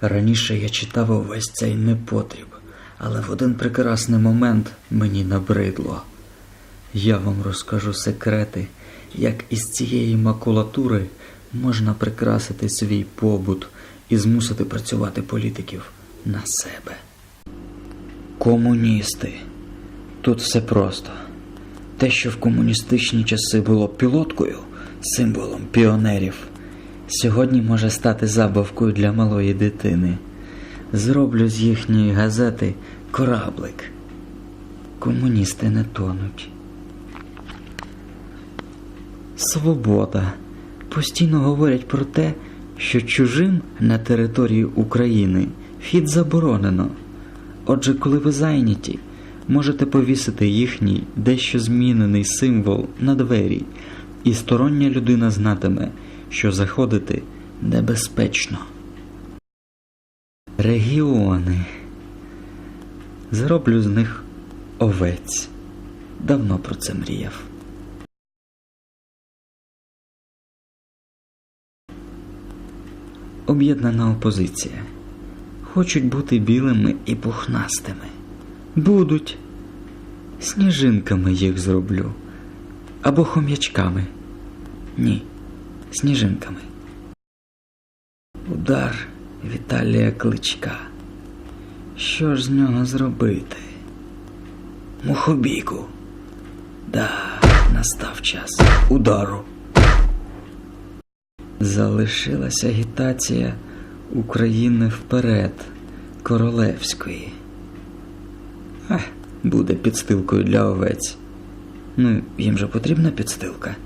Раніше я читав увесь цей непотріб, але в один прекрасний момент мені набридло. Я вам розкажу секрети, як із цієї макулатури можна прикрасити свій побут і змусити працювати політиків на себе. Комуністи. Тут все просто. Те, що в комуністичні часи було пілоткою, символом піонерів, сьогодні може стати забавкою для малої дитини. Зроблю з їхньої газети кораблик. Комуністи не тонуть. Свобода. Постійно говорять про те, що чужим на території України вхід заборонено. Отже, коли ви зайняті, можете повісити їхній дещо змінений символ на двері, і стороння людина знатиме, що заходити небезпечно. Регіони. Зроблю з них овець. Давно про це мріяв. Об'єднана опозиція. Хочуть бути білими і пухнастими. Будуть. Сніжинками їх зроблю. Або хом'ячками. Ні, сніжинками. Удар Віталія Кличка. Що ж з нього зробити? Мухобіку. Да, настав час удару. Залишилася агітація України вперед королевської. Ах, буде підстилкою для овець. Ну, їм же потрібна підстилка.